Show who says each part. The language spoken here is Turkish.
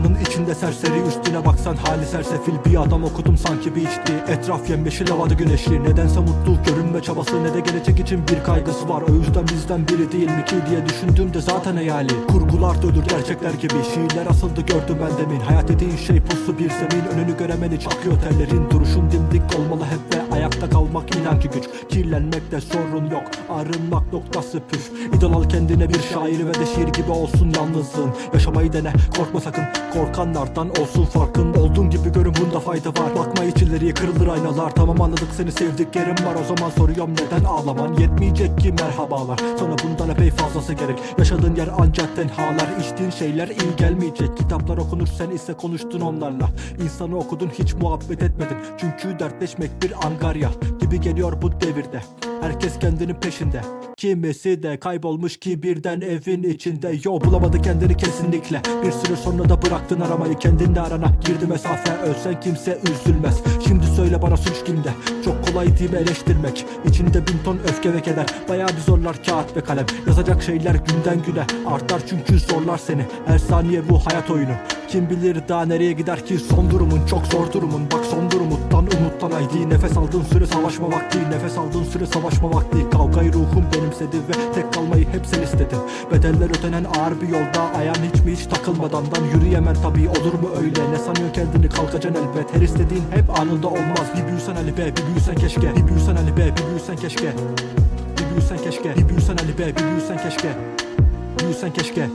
Speaker 1: Ormanın içinde serseri üstüne baksan hali sersefil. Bir adam okudum sanki bir içti Etraf yemyeşil havada güneşli. Nedense mutluluk görünme çabası ne de gelecek için bir kaygısı var. O yüzden bizden biri değil mi ki diye düşündüğümde zaten hayali. Kurgular dödür gerçekler gibi. Şiirler asıldı gördüm ben demin. Hayat dediğin şey puslu bir zemin. Önünü göremeni çakıyor tellerin. Duruşun dimdik olmalı hep ve ayakta kalmak inan ki güç. Kirlenmekte sorun yok. Arınmak noktası püf. İdol al kendine bir şair ve de şiir gibi olsun yalnızlığın. Yaşamayı dene korkma sakın Korkanlardan olsun farkın. Olduğun gibi görün bunda fayda var. Bakma hiç ileriye kırılır aynalar. Tamam anladık seni sevdiklerim var. O zaman soruyorum neden ağlaman? Yetmeyecek ki merhabalar. Sana bundan epey fazlası gerek. Yaşadığın yer ancak tenhalar. İçtiğin şeyler iyi gelmeyecek. Kitaplar okunur sen ise konuştun onlarla. İnsanı okudun hiç muhabbet etmedin. Çünkü dertleşmek bir angarya Gibi geliyor bu devirde. Herkes kendinin peşinde Kimisi de kaybolmuş ki birden evin içinde. Yo bulamadı kendini kesinlikle. Bir süre sonra da bıraktın aramayı kendinle arana. Girdi mesafe ölsen kimse üzülmez. Şimdi söyle bana suç kimde? Çok kolay değil mi eleştirmek? İçinde bin ton öfke ve keder. Bayağı bir zorlar kağıt ve kalem. Yazacak şeyler günden güne Artar çünkü zorlar seni. Her saniye bu hayat oyunu kim bilir daha nereye gider ki? Son durumun çok zor durumun. Bak son durumuttan umuttan haydi Nefes aldığın süre savaşma vakti. Nefes aldığın süre savaşma vakti. Kavgayı ruhum benimsedi ve tek kalmayı hep sen istedin. Bedeller ötenen ağır bir yolda Ayağın hiç mi hiç takılmadandan yürüyemen tabii olur mu öyle? Ne sanıyorsun kendini? Kalkacaksın elbet. Her istediğin hep anında olmaz. Bir büyüsen Ali be bir büyüsen keşke. Bir büyüsen Ali be bir büyüsen keşke. Bir büyüsen keşke. Bir büyüsen Ali be bir büyüsen keşke. Büyüsen keşke